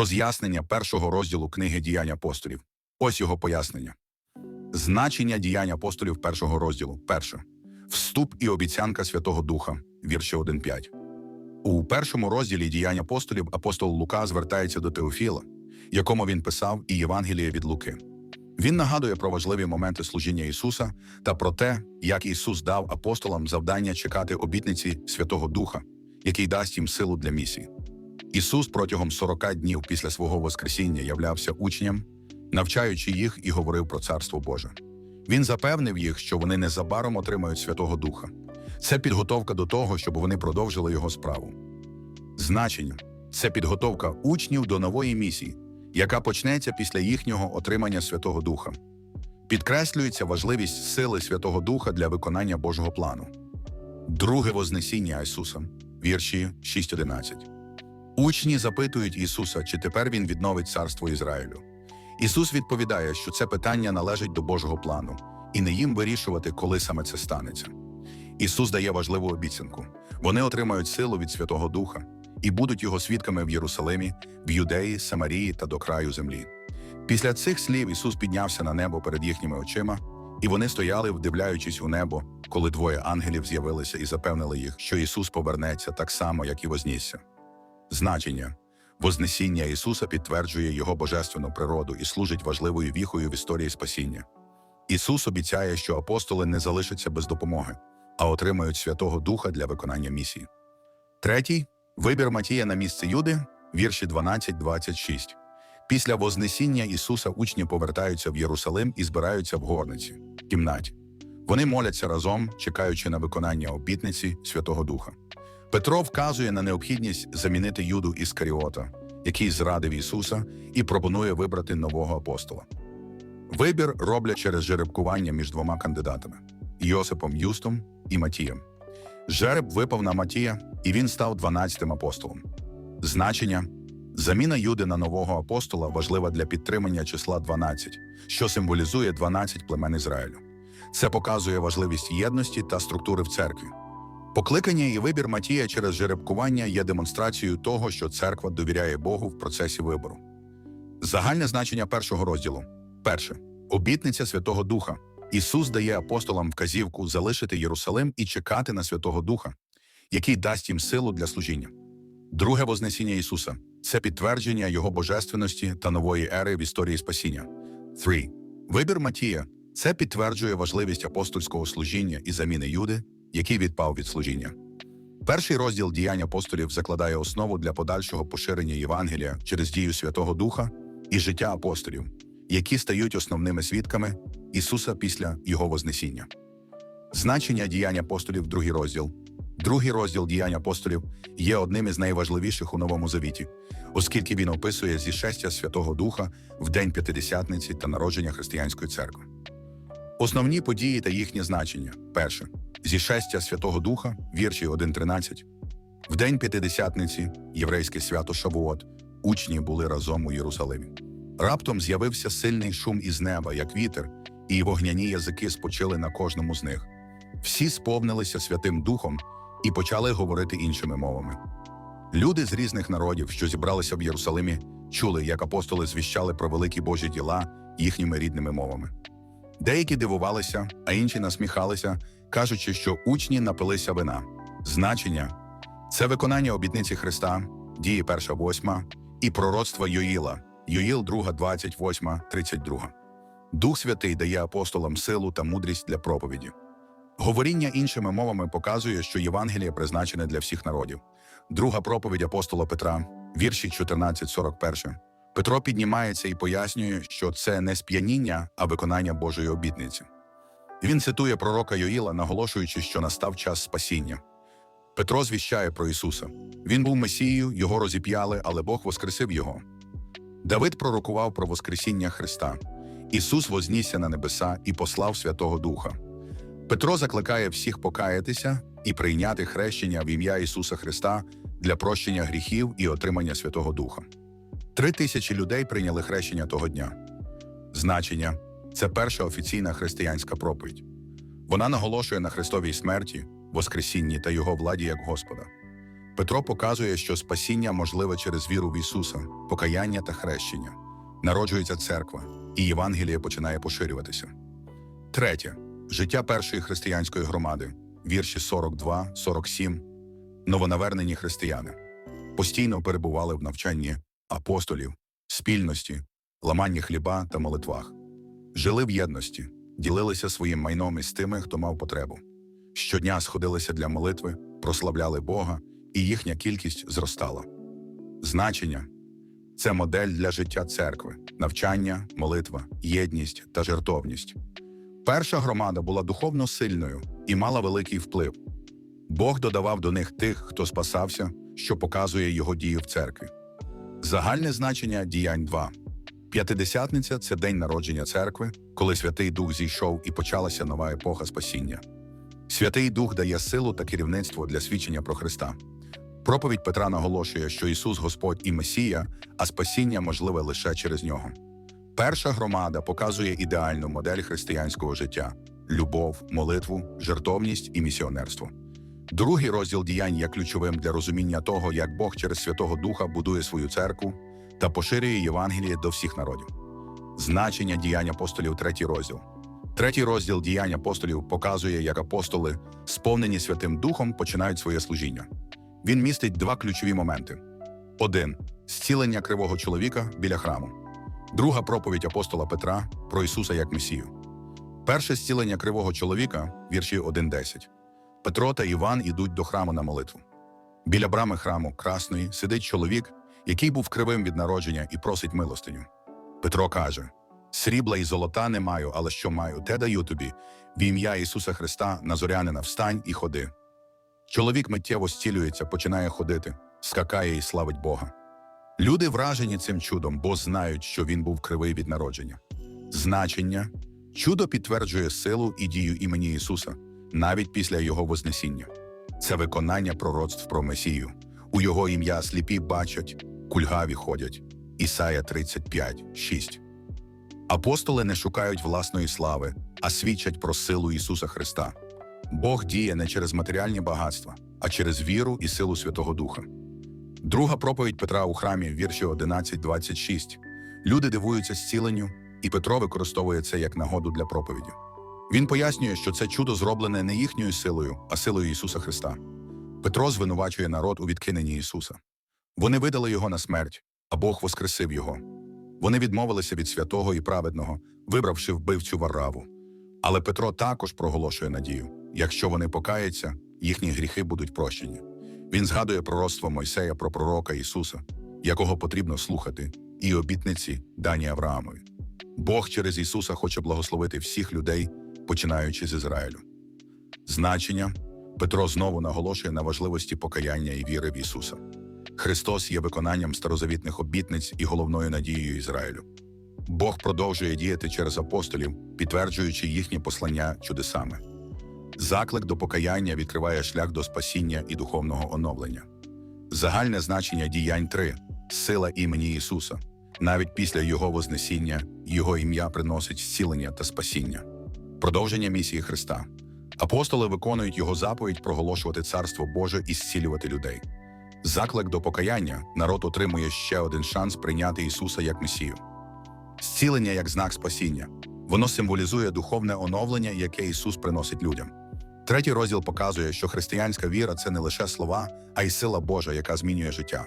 Роз'яснення першого розділу книги діянь апостолів. Ось його пояснення. Значення діянь апостолів першого розділу. Перше. Вступ і обіцянка Святого Духа. Вірші 1.5. У першому розділі діянь апостолів апостол Лука звертається до Теофіла, якому він писав і Євангеліє від Луки. Він нагадує про важливі моменти служіння Ісуса та про те, як Ісус дав апостолам завдання чекати обітниці Святого Духа, який дасть їм силу для місії. Ісус протягом 40 днів після свого Воскресіння являвся учням, навчаючи їх і говорив про Царство Боже. Він запевнив їх, що вони незабаром отримають Святого Духа. Це підготовка до того, щоб вони продовжили його справу. Значення це підготовка учнів до нової місії, яка почнеться після їхнього отримання Святого Духа. Підкреслюється важливість сили Святого Духа для виконання Божого плану. Друге Вознесіння Ісуса, вірші 6.11. Учні запитують Ісуса, чи тепер Він відновить царство Ізраїлю. Ісус відповідає, що це питання належить до Божого плану, і не їм вирішувати, коли саме це станеться. Ісус дає важливу обіцянку: вони отримають силу від Святого Духа і будуть його свідками в Єрусалимі, в Юдеї, Самарії та до краю землі. Після цих слів Ісус піднявся на небо перед їхніми очима, і вони стояли, вдивляючись у небо, коли двоє ангелів з'явилися і запевнили їх, що Ісус повернеться так само, як і вознісся. Значення Вознесіння Ісуса підтверджує Його божественну природу і служить важливою віхою в історії спасіння. Ісус обіцяє, що апостоли не залишаться без допомоги, а отримають Святого Духа для виконання місії. Третій вибір Матія на місце Юди, вірші 12-26. Після Вознесіння Ісуса учні повертаються в Єрусалим і збираються в горниці, кімнаті. Вони моляться разом, чекаючи на виконання обітниці Святого Духа. Петро вказує на необхідність замінити Юду Іскаріота, який зрадив Ісуса, і пропонує вибрати нового апостола. Вибір роблять через жеребкування між двома кандидатами Йосипом Юстом і Матієм. Жереб випав на Матія, і він став 12-тим апостолом. Значення заміна Юди на нового апостола важлива для підтримання числа 12, що символізує 12 племен Ізраїлю. Це показує важливість єдності та структури в церкві. Покликання і вибір Матія через жеребкування є демонстрацією того, що церква довіряє Богу в процесі вибору. Загальне значення першого розділу. Перше обітниця Святого Духа. Ісус дає апостолам вказівку залишити Єрусалим і чекати на Святого Духа, який дасть їм силу для служіння. Друге Вознесіння Ісуса це підтвердження Його божественності та нової ери в історії спасіння. 3. Вибір Матія це підтверджує важливість апостольського служіння і заміни Юди, який відпав від служіння. Перший розділ діянь апостолів закладає основу для подальшого поширення Євангелія через дію Святого Духа і життя апостолів, які стають основними свідками Ісуса після Його Вознесіння. Значення діянь апостолів, другий розділ. Другий розділ діянь апостолів є одним із найважливіших у Новому Завіті, оскільки він описує зішестя Святого Духа в День П'ятидесятниці та народження християнської церкви. Основні події та їхнє значення. Перше зішестя Святого Духа, вірші 1.13. В день П'ятидесятниці, єврейське свято Шавуот, учні були разом у Єрусалимі. Раптом з'явився сильний шум із неба, як вітер, і вогняні язики спочили на кожному з них. Всі сповнилися Святим Духом і почали говорити іншими мовами. Люди з різних народів, що зібралися в Єрусалимі, чули, як апостоли звіщали про великі Божі діла їхніми рідними мовами. Деякі дивувалися, а інші насміхалися, кажучи, що учні напилися вина. Значення це виконання обітниці Христа, дії 1.8 і пророцтва Йоїла, Йоїл 2.28, 32. Дух Святий дає апостолам силу та мудрість для проповіді. Говоріння іншими мовами показує, що Євангеліє призначене для всіх народів. Друга проповідь апостола Петра, вірші 14.41. Петро піднімається і пояснює, що це не сп'яніння, а виконання Божої обітниці. Він цитує пророка Йоїла, наголошуючи, що настав час спасіння. Петро звіщає про Ісуса. Він був Месією, його розіп'яли, але Бог воскресив його. Давид пророкував про Воскресіння Христа. Ісус вознісся на небеса і послав Святого Духа. Петро закликає всіх покаятися і прийняти хрещення в ім'я Ісуса Христа для прощення гріхів і отримання Святого Духа. Три тисячі людей прийняли хрещення того дня. Значення це перша офіційна християнська проповідь. Вона наголошує на Христовій смерті, Воскресінні та Його владі як Господа. Петро показує, що спасіння можливе через віру в Ісуса, покаяння та хрещення. Народжується церква, і Євангеліє починає поширюватися. Третє життя першої християнської громади, вірші 42-47. Новонавернені християни постійно перебували в навчанні апостолів, спільності, ламанні хліба та молитвах. Жили в єдності, ділилися своїм майном із тими, хто мав потребу. Щодня сходилися для молитви, прославляли Бога, і їхня кількість зростала. Значення це модель для життя церкви, навчання, молитва, єдність та жертовність. Перша громада була духовно сильною і мала великий вплив. Бог додавав до них тих, хто спасався, що показує його дію в церкві. Загальне значення діянь 2. П'ятидесятниця це день народження церкви, коли Святий Дух зійшов і почалася нова епоха спасіння. Святий Дух дає силу та керівництво для свідчення про Христа. Проповідь Петра наголошує, що Ісус Господь і Месія, а спасіння можливе лише через нього. Перша громада показує ідеальну модель християнського життя: любов, молитву, жертовність і місіонерство. Другий розділ діянь є ключовим для розуміння того, як Бог через Святого Духа будує свою церкву та поширює Євангеліє до всіх народів. Значення діянь апостолів, третій розділ. Третій розділ діянь апостолів показує, як апостоли, сповнені Святим Духом, починають своє служіння. Він містить два ключові моменти: один зцілення кривого чоловіка біля храму, друга проповідь апостола Петра про Ісуса як Месію. Перше зцілення кривого чоловіка, вірші 1.10. Петро та Іван ідуть до храму на молитву. Біля брами храму Красної сидить чоловік, який був кривим від народження і просить милостиню. Петро каже: Срібла і золота не маю, але що маю, те даю тобі. В ім'я Ісуса Христа, Назорянина, встань і ходи. Чоловік миттєво зцілюється, починає ходити, скакає і славить Бога. Люди вражені цим чудом, бо знають, що він був кривий від народження. Значення чудо підтверджує силу і дію імені Ісуса, навіть після Його Вознесіння. Це виконання пророцтв про Месію. У Його ім'я сліпі бачать, кульгаві ходять. Ісая 35, 6. Апостоли не шукають власної слави, а свідчать про силу Ісуса Христа. Бог діє не через матеріальні багатства, а через віру і силу Святого Духа. Друга проповідь Петра у храмі, вірші 11-26. Люди дивуються зціленню, і Петро використовує це як нагоду для проповіді. Він пояснює, що це чудо зроблене не їхньою силою, а силою Ісуса Христа. Петро звинувачує народ у відкиненні Ісуса. Вони видали його на смерть, а Бог воскресив його. Вони відмовилися від святого і праведного, вибравши вбивцю Варраву. Але Петро також проголошує надію: якщо вони покаяться, їхні гріхи будуть прощені. Він згадує пророцтво Мойсея про пророка Ісуса, якого потрібно слухати, і обітниці дані Авраамові. Бог через Ісуса хоче благословити всіх людей, починаючи з Ізраїлю. Значення Петро знову наголошує на важливості покаяння і віри в Ісуса. Христос є виконанням старозавітних обітниць і головною надією Ізраїлю. Бог продовжує діяти через апостолів, підтверджуючи їхні послання чудесами. Заклик до покаяння відкриває шлях до спасіння і духовного оновлення. Загальне значення діянь 3 сила імені Ісуса. Навіть після Його Вознесіння Його ім'я приносить зцілення та спасіння. Продовження місії Христа. Апостоли виконують Його заповідь проголошувати Царство Боже і зцілювати людей. Заклик до покаяння народ отримує ще один шанс прийняти Ісуса як Месію. Зцілення як знак спасіння. Воно символізує духовне оновлення, яке Ісус приносить людям. Третій розділ показує, що християнська віра це не лише слова, а й сила Божа, яка змінює життя.